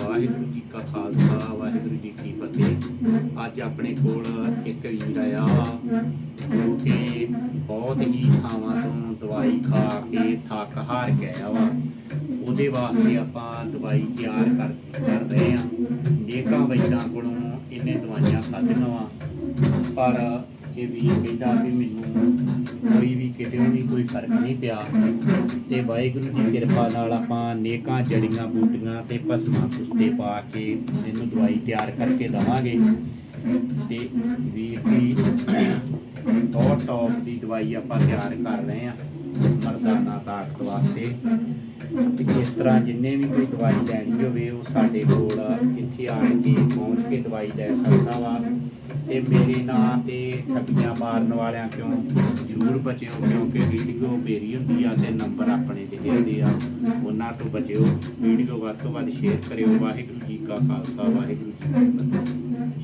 ਵਾਹਿਗੁਰੂ ਜੀ ਕਾ ਖਾਲਸਾ, ਵਾਹਿਗੁਰੂ ਜੀ ਕੀ ਫਤਿਹ। ਅੱਜ ਆਪਣੇ ਕੋਲ ਇੱਕ ਵੀਰ ਆਇਆ ਜੋ ਕਿ ਬਹੁਤ ਹੀ ਥਾਵਾਂ ਤੋਂ ਦਵਾਈ ਖਾ ਕੇ ਥੱਕ ਹਾਰ ਗਿਆ ਵਾ। ਉਹਦੇ ਵਾਸਤੇ ਆਪਾਂ ਦਵਾਈ ਤਿਆਰ ਕਰ ਕਰ ਰਹੇ ਹਾਂ। ਜੇਕਾਂ ਵੈਦਾਂ ਕੋਲੋਂ ਇਹਨੇ ਦਵਾਈਆਂ ਖਾਧੀਆਂ ਵਾ, ਪਰ ਇਹ ਵੀ ਕਹਿੰਦਾ ਵੀ ਮੈਨੂੰ ਕੋਈ ਵੀ ਕਿਤੇ ਵੀ ਕੋਈ ਫ਼ਰਕ ਨਹੀਂ ਪਿਆ। ਤੇ ਵਾਹਿਗੁਰੂ ਦੀ ਕਿਰਪਾ ਨਾਲ ਆਪਾਂ ਨੇਕਾਂ ਜੜੀਆਂ ਬੂਟੀਆਂ ਤੇ ਭਸਮਾਂ ਕੁਸਤੇ ਪਾ ਕੇ ਇਹਨੂੰ ਦਵਾਈ ਤਿਆਰ ਕਰਕੇ ਦਵਾਂਗੇ। ਤੇ ਵੀਰ ਦੀ ਬਹੁਤ ਟੌਪ ਦੀ ਦਵਾਈ ਆਪਾਂ ਤਿਆਰ ਕਰ ਰਹੇ ਆ ਮਰਦਾਨਾ ਤਾਕਤ ਵਾਸਤੇ। ਇਸ ਤਰ੍ਹਾਂ ਜਿੰਨੇ ਵੀ ਕੋਈ ਦਵਾਈ ਲੈਣੀ ਹੋਵੇ, ਉਹ ਸਾਡੇ ਕੋਲ ਇੱਥੇ ਆਣ ਕੇ ਪਹੁੰਚ ਕੇ ਦਵਾਈ ਲੈ ਸਕਦਾ ਵਾ। ਤੇ ਮੇਰੇ ਨਾਂ ਤੇ ਠੱਗੀਆਂ ਮਾਰਨ ਵਾਲਿਆਂ ਕਿਉਂ ਜ਼ਰੂਰ ਬਚਿਓ? ਕਿਉਂਕਿ ਵੀਡੀਓ ਮੇਰੀ ਹੁੰਦੀ ਆ ਤੇ ਨੰਬਰ ਆਪਣੇ ਦੇ ਹੁੰਦੇ ਆ। ਉਹਨਾਂ ਤੋਂ ਬਚਿਓ। ਵੀਡੀਓ ਵੱਧ ਤੋਂ ਵੱਧ ਸ਼ੇਅਰ ਕਰਿਓ। ਵਾਹਿਗੁਰੂ ਜੀ ਕਾ ਖਾਲਸਾ, ਵਾਹਿਗੁਰੂ ਜੀ ਕੀ ਫਤਿਹ।